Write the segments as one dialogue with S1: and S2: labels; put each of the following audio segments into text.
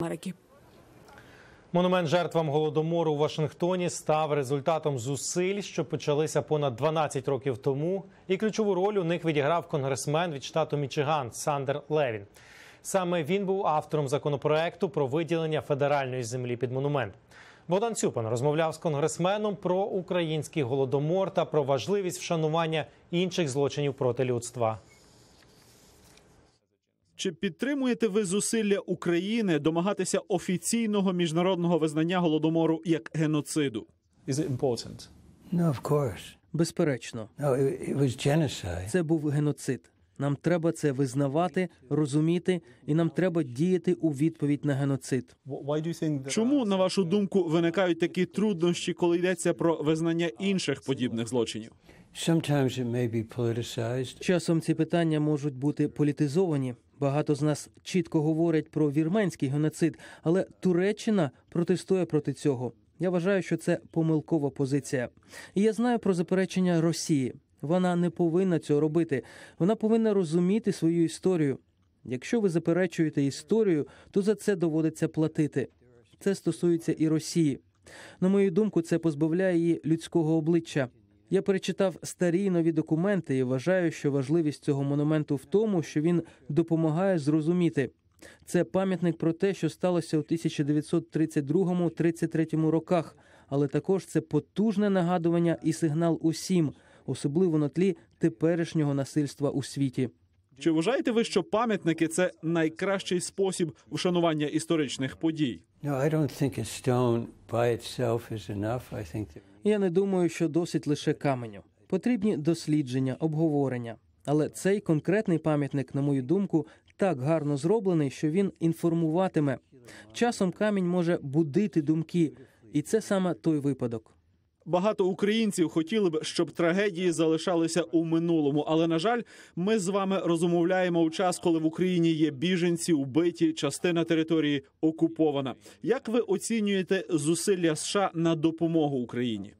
S1: Америки.
S2: Монумент жертвам голодомору у Вашингтоні став результатом зусиль, що почалися понад 12 років тому, і ключову роль у них відіграв конгресмен від штату Мічиган Сандер Левін. Саме він був автором законопроекту про виділення федеральної землі під монумент. Богдан Цюпан розмовляв з конгресменом про український голодомор та про важливість вшанування інших злочинів проти людства.
S3: Чи підтримуєте ви зусилля України домагатися офіційного міжнародного визнання голодомору як геноциду?
S4: Is it important?
S5: No, of course.
S6: Безперечно,
S5: No, it, was genocide.
S6: це був геноцид. Нам треба це визнавати, розуміти, і нам треба діяти у відповідь на геноцид.
S3: Чому, на вашу думку, виникають такі труднощі, коли йдеться про визнання інших подібних злочинів?
S6: Часом ці питання можуть бути політизовані. Багато з нас чітко говорять про вірменський геноцид, але Туреччина протестує проти цього. Я вважаю, що це помилкова позиція. І я знаю про заперечення Росії. Вона не повинна цього робити. Вона повинна розуміти свою історію. Якщо ви заперечуєте історію, то за це доводиться платити. Це стосується і Росії. На мою думку, це позбавляє її людського обличчя. Я перечитав старі і нові документи і вважаю, що важливість цього монументу в тому, що він допомагає зрозуміти. Це пам'ятник про те, що сталося у 1932-33 роках, але також це потужне нагадування і сигнал усім, особливо на тлі теперішнього насильства у світі.
S3: Чи вважаєте ви, що пам'ятники це найкращий спосіб вшанування історичних подій?
S6: Я не думаю, що досить лише каменю. Потрібні дослідження, обговорення. Але цей конкретний пам'ятник, на мою думку, так гарно зроблений, що він інформуватиме. Часом камінь може будити думки, і це саме той випадок.
S3: Багато українців хотіли б, щоб трагедії залишалися у минулому. Але на жаль, ми з вами розмовляємо у час, коли в Україні є біженці, убиті, частина території окупована. Як ви оцінюєте зусилля США на допомогу Україні?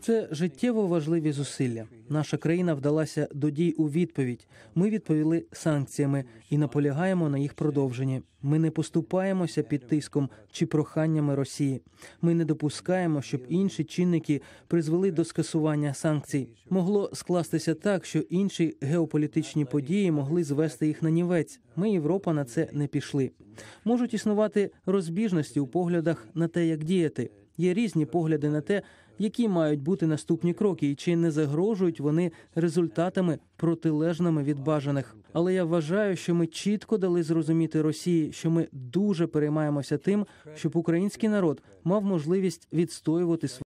S6: Це життєво важливі зусилля. Наша країна вдалася до дій у відповідь. Ми відповіли санкціями і наполягаємо на їх продовженні. Ми не поступаємося під тиском чи проханнями Росії. Ми не допускаємо, щоб інші чинники призвели до скасування санкцій. Могло скластися так, що інші геополітичні події могли звести їх на нівець. Ми, Європа, на це не пішли. Можуть існувати розбіжності у поглядах на те, як діяти. Є різні погляди на те, які мають бути наступні кроки, і чи не загрожують вони результатами протилежними від бажаних. Але я вважаю, що ми чітко дали зрозуміти Росії, що ми дуже переймаємося тим, щоб український народ мав можливість відстоювати свої.